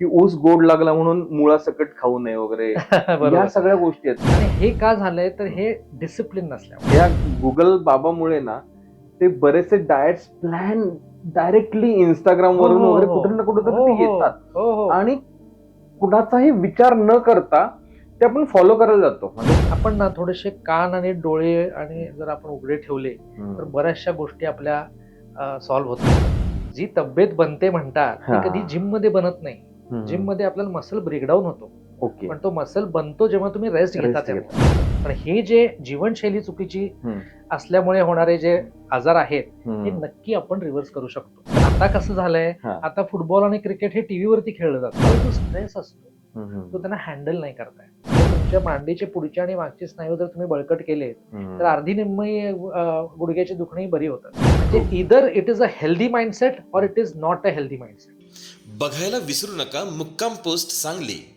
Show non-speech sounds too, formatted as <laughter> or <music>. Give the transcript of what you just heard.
की ऊस गोड लागला म्हणून मुळासकट खाऊ नये वगैरे. <laughs> या सगळ्या गोष्टी आहेत. आणि हे का झालंय? तर हे डिसिप्लिन नसल्यामुळे. या गुगल बाबामुळे ना ते बरेचसे डाएट प्लॅन डायरेक्टली इंस्टाग्राम वरून हो, हो, वगैरे हो. कुठे ना कुठे हो, ते हो. येतात. हो आणि कुणाचाही विचार न करता ते आपण फॉलो करायला जातो. म्हणजे आपण ना थोडेसे कान आणि डोळे आणि जर आपण उघडे ठेवले तर बऱ्याचशा गोष्टी आपल्या सॉल्व्ह होतात. जी तब्येत बनते म्हणतात हा. ती कधी जिममध्ये बनत नाही. जिममध्ये आपल्याला मसल ब्रेकडाऊन होतो. ओके. पण तो मसल बनतो जेव्हा तुम्ही रेस्ट घेता तेव्हा. पण हे जे जीवनशैली चुकीची. असल्यामुळे होणारे जे आजार आहेत हे नक्की आपण रिव्हर्स करू शकतो. आता कसं झालंय. आता फुटबॉल आणि क्रिकेट हे टीव्हीवरती खेळलं जातं. तो स्ट्रेस असतो तो त्यांना हँडल नाही करताय. तुमच्या मांडीचे पुढचे आणि मागचे स्नायू जर तुम्ही बळकट केले तर अर्धी निम्मी गुडघ्याची दुखणी बरी होतात. म्हणजे either it is a healthy mindset और it is not a healthy mindset बघायला विसरू नका मुक्काम पोस्ट सांगली.